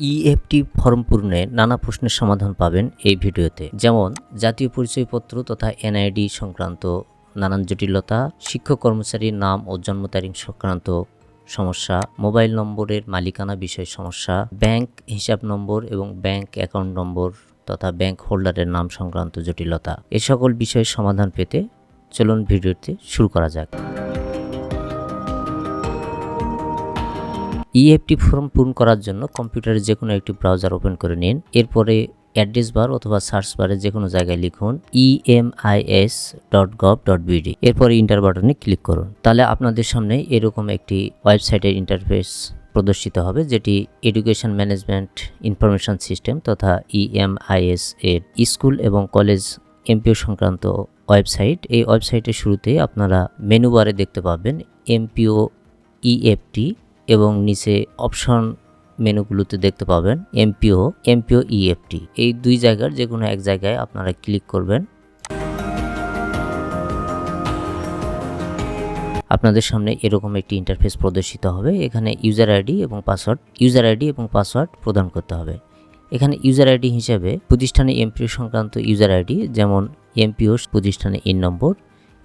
EFT form পূরণে নানা প্রশ্নের সমাধান পাবেন এই ভিডিওতে। যেমন, জাতীয় পরিচয়পত্র তথা এনআইডি সংক্রান্ত, নানান জটিলতা, শিক্ষক কর্মচারীর নাম ও জন্ম তারিখ সংক্রান্ত সমস্যা, মোবাইল নম্বরের মালিকানা বিষয় সমস্যা, ব্যাংক হিসাব নম্বর এবং ব্যাংক অ্যাকাউন্ট নম্বর তথা ব্যাংক হোল্ডারের নাম সংক্রান্ত জটিলতা। এ সকল বিষয়ের সমাধান পেতে চলুন ভিডিওতে শুরু করা যাক। ইএফটি ফর্ম পূরণ করার জন্য কম্পিউটারে যে কোনো একটি ব্রাউজার ওপেন করে নিন। এরপরে অ্যাড্রেস বার অথবা সার্চ বারে যে কোনো জায়গায় লিখুন E EMIS dot gov dot BD এরপরে ইন্টার বাটনে ক্লিক করুন। তাহলে আপনাদের সামনে এরকম একটি ওয়েবসাইটের ইন্টারফেস প্রদর্শিত হবে, যেটি এডুকেশন ম্যানেজমেন্ট ইনফরমেশন সিস্টেম তথা ইএমআইএস এর স্কুল এবং কলেজ এমপিও সংক্রান্ত ওয়েবসাইট এই ওয়েবসাইটের শুরুতে আপনারা মেনু বারে দেখতে পাবেন এমপিও ইএফটি এবং নিচে অপশন মেনুগুলোতে দেখতে পাবেন এমপিও এমপিও ইএফটি এই দুই জায়গার যে কোনো এক জায়গায় আপনারা ক্লিক করবেন। আপনাদের সামনে এরকম একটি ইন্টারফেস প্রদর্শিত হবে। এখানে ইউজার আইডি এবং পাসওয়ার্ড ইউজার আইডি এবং পাসওয়ার্ড প্রদান করতে হবে। এখানে ইউজার আইডি হিসেবে প্রতিষ্ঠানে এমপিও সংক্রান্ত ইউজার আইডি যেমন এমপিও প্রতিষ্ঠানে ইন নম্বর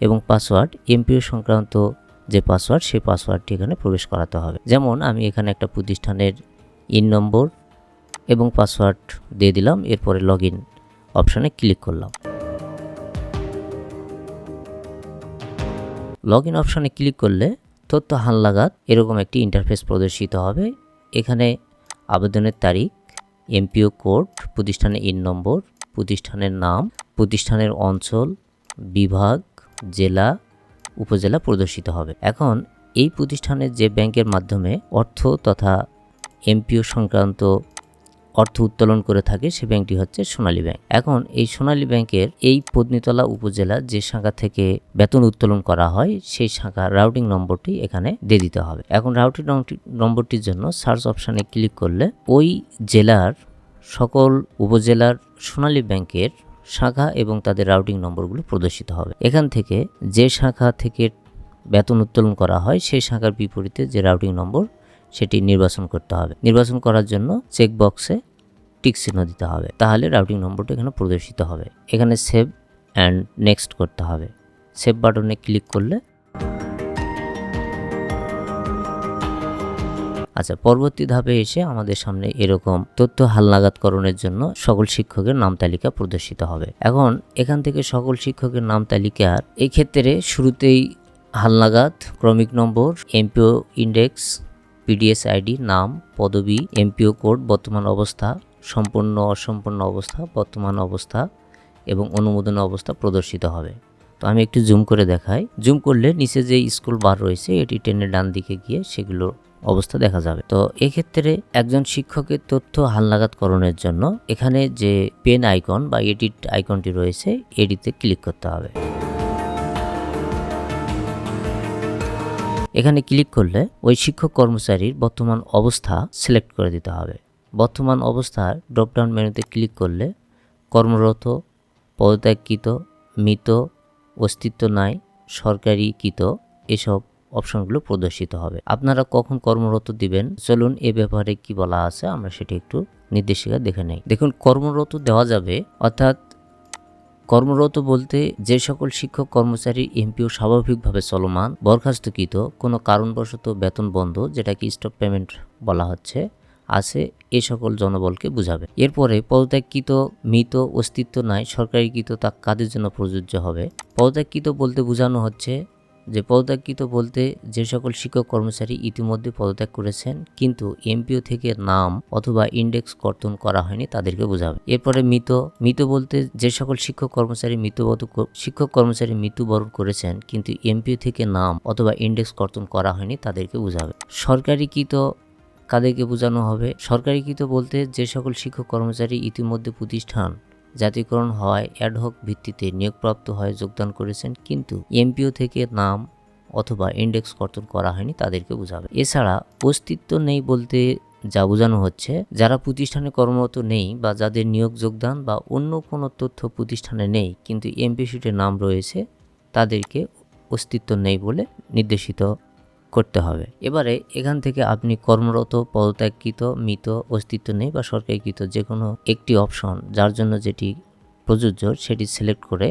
এবং পাসওয়ার্ড এমপিও সংক্রান্ত যে পাসওয়ার্ড সেই পাসওয়ার্ডটি এখানে প্রবেশ করাতে হবে। যেমন আমি এখানে একটা প্রতিষ্ঠানের ইন নম্বর এবং পাসওয়ার্ড দিয়ে দিলাম, এরপরে লগ ইন অপশানে ক্লিক করলাম। লগ ইন অপশানে ক্লিক করলে তথ্য হালনাগাদ এরকম একটি ইন্টারফেস প্রদর্শিত হবে। এখানে আবেদনের তারিখ এমপিও কোড প্রতিষ্ঠানের ইন নম্বর প্রতিষ্ঠানের নাম, প্রতিষ্ঠানের অঞ্চল, বিভাগ, জেলা উপজেলা প্রদর্শিত হবে। এখন এই প্রতিষ্ঠানের যে ব্যাংকের মাধ্যমে অর্থ তথা এমপিও সংক্রান্ত অর্থ উত্তোলন করে থাকে, সে ব্যাংকটি হচ্ছে সোনালী ব্যাংক। এখন এই সোনালী ব্যাংকের এই পত্নীতলা উপজেলা যে শাখা থেকে বেতন উত্তোলন করা হয়, সেই শাখার রাউটিং নম্বরটি এখানে দিয়ে দিতে হবে। এখন রাউটিং নম্বরটির জন্য সার্চ অপশানে ক্লিক করলে ওই জেলার সকল উপজেলার সোনালী ব্যাংকের শাখা এবং তাদের রাউটিং নম্বরগুলো প্রদর্শিত হবে। এখান থেকে যে শাখা থেকে বেতন উত্তোলন করা হয়, সেই শাখার বিপরীতে যে রাউটিং নম্বর, সেটি নির্বাচন করতে হবে। নির্বাচন করার জন্য চেক বক্সে টিক চিহ্ন দিতে হবে। তাহলে রাউটিং নম্বরটা এখানে প্রদর্শিত হবে। এখানে সেভ অ্যান্ড নেক্সট করতে হবে। সেভ বাটনে ক্লিক করলে আচ্ছা পরবর্তী ধাপে এসে আমাদের সামনে এরকম তথ্য হালনাগাদকরণের জন্য সকল শিক্ষকের নাম তালিকা প্রদর্শিত হবে। এখন এখান থেকে সকল শিক্ষকের নাম তালিকার এই ক্ষেত্রে শুরুতেই হালনাগাদ, ক্রমিক নম্বর, এমপিও ইন্ডেক্স, পিডিএস আইডি, নাম, পদবি, এমপিও কোড, বর্তমান অবস্থা, সম্পূর্ণ অসম্পূর্ণ অবস্থা, বর্তমান অবস্থা এবং অনুমোদন অবস্থা প্রদর্শিত হবে। তো আমি একটু জুম করে দেখাই। জুম করলে নিচে যে স্কুল বার রয়েছে, এটি টেনের ডান দিকে গিয়ে সেগুলো অবস্থা দেখা যাবে। তো এক্ষেত্রে একজন শিক্ষকের তথ্য হালনাগাদকরণের জন্য এখানে যে পেন আইকন বা এডিট আইকনটি রয়েছে এডিতে ক্লিক করতে হবে। এখানে ক্লিক করলে ওই শিক্ষক কর্মচারীর বর্তমান অবস্থা সিলেক্ট করে দিতে হবে। বর্তমান অবস্থার ড্রপডাউন মেনুতে ক্লিক করলে কর্মরত, পদত্যাগকৃত, মৃত, অস্তিত্ব নাই, সরকারিকৃত এসব অপশনগুলো প্রদর্শিত হবে। আপনারা কখন কর্মরত দিবেন? চলুন এ ব্যাপারে কি বলা আছে আমরা সেটি একটু নির্দেশিকা দেখে নেই। দেখুন, কর্মরত দেওয়া যাবে, অর্থাৎ কর্মরত বলতে যে সকল শিক্ষক, কর্মচারী এমপিও স্বাভাবিকভাবে চলমান, বরখাস্তকৃত, কোনো কারণবশত বেতন বন্ধ, যেটাকে স্টপ পেমেন্ট বলা হচ্ছে, আছে, এ সকল জনবলকে বুঝাবে। এরপরে পদত্যাগকৃত, মৃত, অস্তিত্ব নাই, সরকারিকৃত তা কাদের জন্য প্রযোজ্য হবে? পদত্যাগকৃত বলতে বোঝানো হচ্ছে যে পদত্যাগকৃত বলতে যে সকল শিক্ষক কর্মচারী ইতিমধ্যে পদত্যাগ করেছেন, কিন্তু এমপিও থেকে নাম অথবা ইন্ডেক্স কর্তন করা হয়নি তাদেরকে বোঝাবে। এরপরে মৃত মৃত বলতে যে সকল শিক্ষক কর্মচারী মৃত্যুবত শিক্ষক কর্মচারী মৃত্যুবরণ করেছেন, কিন্তু এমপিও থেকে নাম অথবা ইন্ডেক্স কর্তন করা হয়নি তাদেরকে বোঝাবে। সরকারিকৃত কাদেরকে বোঝানো হবে? সরকারিকৃত বলতে যে সকল শিক্ষক কর্মচারী ইতিমধ্যে প্রতিষ্ঠান জাতীয়করণ হওয়ায় অ্যাডহক ভিত্তিতে নিয়োগপ্রাপ্ত হয়ে যোগদান করেছেন, কিন্তু এমপিও থেকে নাম অথবা ইন্ডেক্স কর্তন করা হয়নি তাদেরকে বোঝাবে। এছাড়া অস্তিত্ব নেই বলতে যা বোঝানো হচ্ছে, যারা প্রতিষ্ঠানে কর্মরত নেই বা যাদের নিয়োগ যোগদান বা অন্য কোনো তথ্য প্রতিষ্ঠানে নেই, কিন্তু এমপি শিটের নাম রয়েছে, তাদেরকে অস্তিত্ব নেই বলে নির্দেশিত করতে হবে। এবারে এখান থেকে আপনি কর্মরত, পদত্যাগকৃত, মৃত, অস্তিত্ব নেই বা সরকারিকৃত যে কোনো একটি অপশন, যার জন্য যেটি প্রযোজ্য সেটি সিলেক্ট করে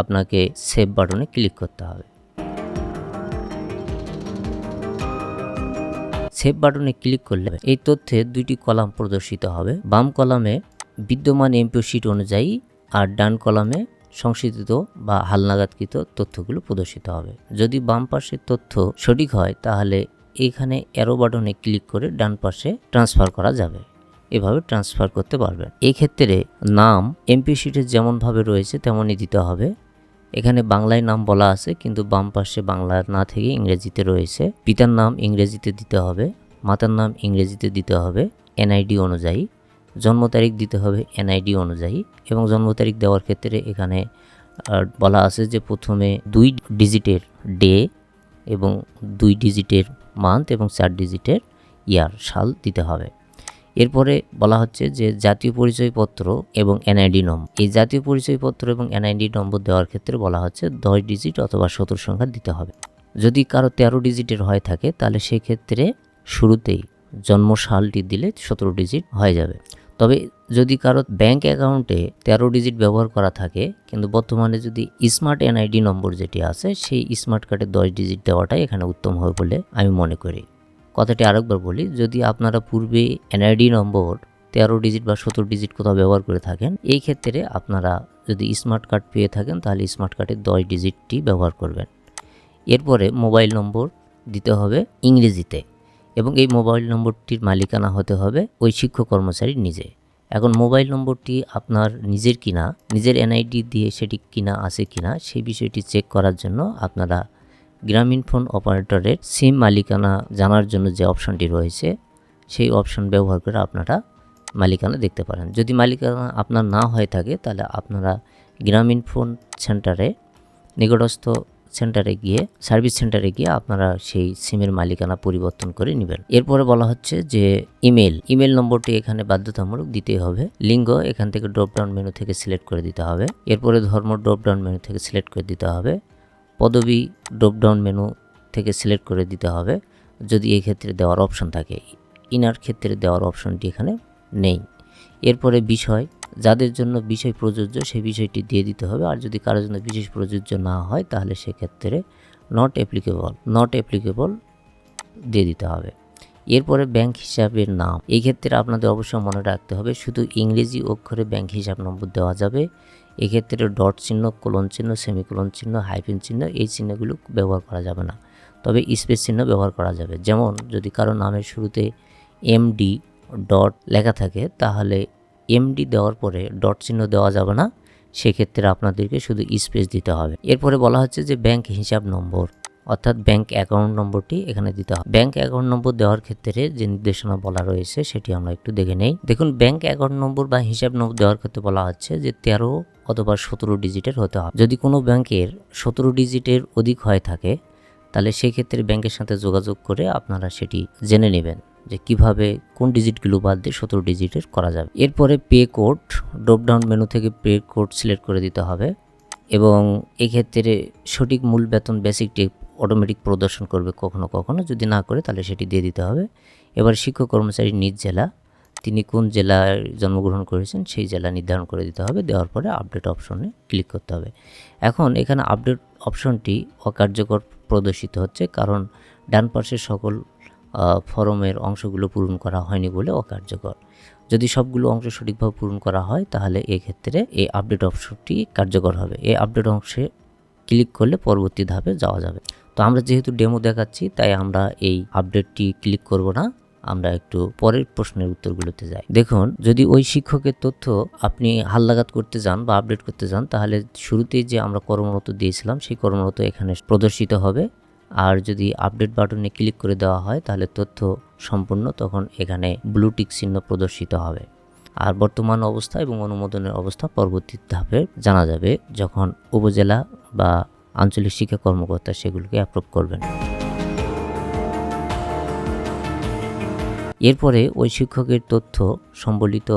আপনাকে সেভ বাটনে ক্লিক করতে হবে। সেভ বাটনে ক্লিক করলে এই তথ্যে দুইটি কলাম প্রদর্শিত হবে। বাম কলামে বিদ্যমান এমপিও শিট অনুযায়ী আর ডান কলামে সংশোধিত বা হালনাগাদকৃত তথ্যগুলো প্রদর্শিত হবে। যদি বাম পাশের তথ্য সঠিক হয়, তাহলে এখানে অ্যারো বাটনে ক্লিক করে ডান পাশে ট্রান্সফার করা যাবে। এভাবে ট্রান্সফার করতে পারবেন। এই ক্ষেত্রে নাম এমপি শিটে যেমনভাবে রয়েছে তেমনই দিতে হবে। এখানে বাংলায় নাম বলা আছে, কিন্তু বাম পাশে বাংলা না থেকে ইংরেজিতে রয়েছে। পিতার নাম ইংরেজিতে দিতে হবে, মাতার নাম ইংরেজিতে দিতে হবে এনআইডি অনুযায়ী। জন্ম তারিখ দিতে হবে এনআইডি অনুযায়ী এবং জন্ম তারিখ দেওয়ার ক্ষেত্রে এখানে বলা আছে যে প্রথমে দুই ডিজিটের ডে এবং দুই ডিজিটের মান্থ এবং চার ডিজিটের ইয়ার সাল দিতে হবে। এরপরে বলা হচ্ছে যে জাতীয় পরিচয়পত্র এবং এনআইডি নম্বর। এই জাতীয় পরিচয়পত্র এবং এনআইডি নম্বর দেওয়ার ক্ষেত্রে বলা হচ্ছে দশ ডিজিট অথবা সতেরো সংখ্যা দিতে হবে। যদি কারও তেরো ডিজিটের হয়ে থাকে, তাহলে সেক্ষেত্রে শুরুতেই জন্ম সালটি দিলে সতেরো ডিজিট হয়ে যাবে। তবে যদি কারও ব্যাংক অ্যাকাউন্টে তেরো ডিজিট ব্যবহার করা থাকে, কিন্তু বর্তমানে যদি স্মার্ট এনআইডি নম্বর যেটি আছে, সেই স্মার্ট কার্ডে দশ ডিজিট দেওয়াটাই এখানে উত্তম হবে বলে আমি মনে করি। কথাটি আরেকবার বলি, যদি আপনারা পূর্বে এনআইডি নম্বর তেরো ডিজিট বা সতেরো ডিজিট কোথাও ব্যবহার করে থাকেন, এই ক্ষেত্রে আপনারা যদি স্মার্ট কার্ড পেয়ে থাকেন, তাহলে স্মার্ট কার্ডের দশ ডিজিটটি ব্যবহার করবেন। এরপরে মোবাইল নম্বর দিতে হবে ইংরেজিতে। এবং এই মোবাইল নম্বরটির মালিকানা হতে হবে ওই শিক্ষক কর্মচারী নিজে। এখন মোবাইল নম্বরটি আপনার নিজের কিনা, নিজের এনআইডি দিয়ে সেটি কিনা, আছে কিনা, সেই বিষয়টি চেক করার জন্য আপনারা গ্রামীণ ফোন অপারেটরের সিম মালিকানা জানার জন্য যে অপশনটি রয়েছে, সেই অপশন ব্যবহার করে আপনারা মালিকানা দেখতে পারেন। যদি মালিকানা আপনার না হয়ে থাকে, তাহলে আপনারা গ্রামীণ ফোন সেন্টারে নিকটস্থ সেন্টারে গিয়ে, সার্ভিস সেন্টারে গিয়ে আপনারা সেই সিমের মালিকানা পরিবর্তন করে নেবেন। এরপরে বলা হচ্ছে যে, ইমেল। ইমেল নম্বরটি এখানে বাধ্যতামূলক দিতেই হবে। লিঙ্গ এখান থেকে ড্রপ ডাউন মেনু থেকে সিলেক্ট করে দিতে হবে। এরপরে ধর্ম ড্রপ ডাউন মেনু থেকে সিলেক্ট করে দিতে হবে। পদবি ড্রপ ডাউন মেনু থেকে সিলেক্ট করে দিতে হবে। যদি এই ক্ষেত্রে দেওয়ার অপশন থাকে, ইনার ক্ষেত্রে দেওয়ার অপশনটি এখানে নেই। এরপরে বিষয় যাদের জন্য বিষয় প্রযোজ্য, সেই বিষয়টি দিয়ে দিতে হবে। আর যদি কারোর জন্য বিশেষ প্রযোজ্য না হয়, তাহলে সেক্ষেত্রে নট অ্যাপ্লিকেবল নট অ্যাপ্লিকেবল দিয়ে দিতে হবে। এরপরে ব্যাংক হিসাবের নাম। এই ক্ষেত্রে আপনাদের অবশ্যই মনে রাখতে হবে, শুধু ইংরেজি অক্ষরে ব্যাংক হিসাব নম্বর দেওয়া যাবে। এক্ষেত্রে ডট চিহ্ন কোলন চিহ্ন সেমিকোলন চিহ্ন হাইফিন চিহ্ন, এই চিহ্নগুলো ব্যবহার করা যাবে না। তবে স্পেস চিহ্ন ব্যবহার করা যাবে। যেমন যদি কারও নামের শুরুতে এমডি ডট লেখা থাকে, তাহলে এমডি দেওয়ার পরে ডট চিহ্ন দেওয়া যাবে না, সেক্ষেত্রে আপনাদেরকে শুধু স্পেস দিতে হবে। এরপরে বলা হচ্ছে যে ব্যাংক হিসাব নম্বর, অর্থাৎ ব্যাংক অ্যাকাউন্ট নম্বরটি এখানে দিতে হবে। ব্যাংক অ্যাকাউন্ট নম্বর দেওয়ার ক্ষেত্রে যে নির্দেশনা বলা রয়েছে, সেটি আমরা একটু দেখে নেই। দেখুন ব্যাংক অ্যাকাউন্ট নম্বর বা হিসাব নম্বর দেওয়ার ক্ষেত্রে বলা হচ্ছে যে তেরো অথবা সতেরো ডিজিটের হতে হবে। যদি কোনো ব্যাংকের সতেরো ডিজিটের অধিক হয়ে থাকে, তাহলে সেক্ষেত্রে ব্যাংকের সাথে যোগাযোগ করে আপনারা সেটি জেনে নেবেন। যে কীভাবে কোন ডিজিটগুলো বাদ দিয়ে সতেরো ডিজিটের করা যাবে। এরপরে পে কোড ড্রপডাউন মেনু থেকে পে কোড সিলেক্ট করে দিতে হবে এবং এক্ষেত্রে সঠিক মূল বেতন বেসিকটি অটোমেটিক প্রদর্শন করবে কখনো কখনো। যদি না করে, তাহলে সেটি দিয়ে দিতে হবে। এবার শিক্ষক কর্মচারী নিজ জেলা, তিনি কোন জেলায় জন্মগ্রহণ করেছেন সেই জেলা নির্ধারণ করে দিতে হবে। দেওয়ার পরে আপডেট অপশনে ক্লিক করতে হবে। এখন এখানে আপডেট অপশনটি অকার্যকর প্রদর্শিত হচ্ছে কারণ ডান পাশের সকল ফরমের অংশগুলো পূরণ করা হয়নি বলে অকার্যকর। যদি সবগুলো অংশ সঠিকভাবে পূরণ করা হয়, তাহলে এক্ষেত্রে এই আপডেট অপশনটি কার্যকর হবে। এই আপডেট অংশে ক্লিক করলে পরবর্তী ধাপে যাওয়া যাবে। তো আমরা যেহেতু ডেমো দেখাচ্ছি, তাই আমরা এই আপডেটটি ক্লিক করব না। আমরা একটু পরের প্রশ্নের উত্তরগুলোতে যাই। দেখুন, যদি ওই শিক্ষকের তথ্য আপনি হালনাগাদ করতে যান বা আপডেট করতে যান, তাহলে শুরুতেই যে আমরা কর্মরত দিয়েছিলাম, সেই কর্মরত এখানে প্রদর্শিত হবে। আর যদি আপডেট বাটনে ক্লিক করে দেওয়া হয়, তাহলে তথ্য সম্পূর্ণ তখন এখানে ব্লুটিক চিহ্ন প্রদর্শিত হবে। আর বর্তমান অবস্থা এবং অনুমোদনের অবস্থা পরবর্তী ধাপে জানা যাবে যখন উপজেলা বা আঞ্চলিক শিক্ষা কর্মকর্তা সেগুলোকে অ্যাপ্রুভ করবেন। এরপরে ওই শিক্ষকের তথ্য, সম্বলিত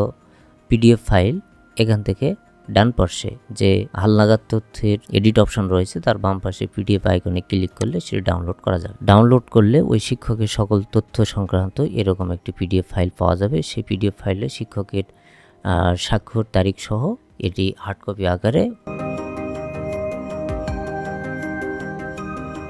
পিডিএফ ফাইল এখান থেকে ডান পাশে যে হালনাগাদ তথ্যের এডিট অপশন রয়েছে, তার বাম পাশে পিডিএফ আইকনে ক্লিক করলে সেটি ডাউনলোড করা যাবে। ডাউনলোড করলে ওই শিক্ষকের সকল তথ্য সংক্রান্ত এরকম একটি পিডিএফ ফাইল পাওয়া যাবে। সেই পিডিএফ ফাইলে শিক্ষকের স্বাক্ষর তারিখ সহ এটি হার্ড কপি আকারে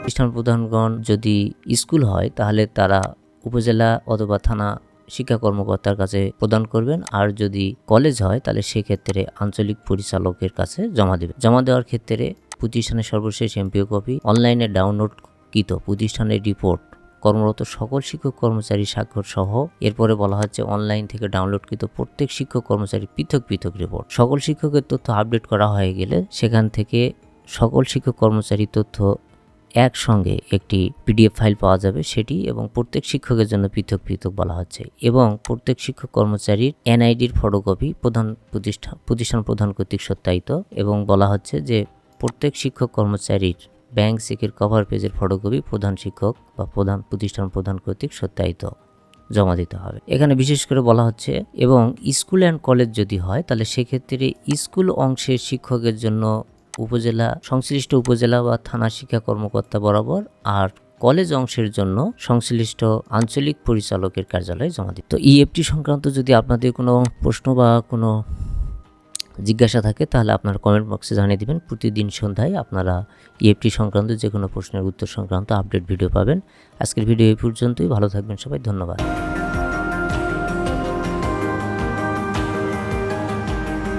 প্রতিষ্ঠান প্রধানগণ যদি স্কুল হয়, তাহলে তারা উপজেলা অথবা থানা শিক্ষা কর্মকর্তার কাছে প্রদান করবেন। আর যদি কলেজ হয়, তাহলে সেক্ষেত্রে আঞ্চলিক পরিচালকের কাছে জমা দেবেন। জমা দেওয়ার ক্ষেত্রে প্রতিষ্ঠানের সর্বশেষ এমপিও কপি অনলাইনে ডাউনলোডকৃত প্রতিষ্ঠানের রিপোর্ট, কর্মরত সকল শিক্ষক কর্মচারী স্বাক্ষর সহ, এরপরে বলা হচ্ছে অনলাইন থেকে ডাউনলোডকৃত প্রত্যেক শিক্ষক কর্মচারী পৃথক পৃথক রিপোর্ট। সকল শিক্ষকের তথ্য আপডেট করা হয়ে গেলে সেখান থেকে সকল শিক্ষক কর্মচারী তথ্য একসঙ্গে একটি পিডিএফ ফাইল পাওয়া যাবে, সেটি এবং প্রত্যেক শিক্ষকের জন্য পৃথক পৃথক বলা হচ্ছে এবং প্রত্যেক শিক্ষক কর্মচারীর এনআইডির ফটোকপি প্রধান প্রতিষ্ঠান প্রতিষ্ঠান প্রধান কর্তৃক সত্যায়িত এবং বলা হচ্ছে যে প্রত্যেক শিক্ষক কর্মচারীর ব্যাংক চেকের কভার পেজের ফটোকপি প্রধান শিক্ষক বা প্রধান প্রতিষ্ঠান প্রধান কর্তৃক সত্যায়িত, জমা দিতে হবে। এখানে বিশেষ করে বলা হচ্ছে এবং স্কুল অ্যান্ড কলেজ যদি হয়, তাহলে সেক্ষেত্রে স্কুল অংশের শিক্ষকের জন্য উপজেলা, সংশ্লিষ্ট উপজেলা বা থানা শিক্ষা কর্মকর্তা বরাবর আর কলেজ অংশের জন্য সংশ্লিষ্ট আঞ্চলিক পরিচালকের কার্যালয়ে জমা দিতে। তো ইএফটি সংক্রান্ত যদি আপনাদের কোনো প্রশ্ন বা কোনো জিজ্ঞাসা থাকে, তাহলে আপনার কমেন্ট বক্সে জানিয়ে দিবেন। প্রতিদিন সন্ধ্যায় আপনারা ইএফটি সংক্রান্ত যে কোনো প্রশ্নের উত্তর সংক্রান্ত আপডেট ভিডিও পাবেন। আজকের ভিডিও এই পর্যন্তই। ভালো থাকবেন সবাই। ধন্যবাদ।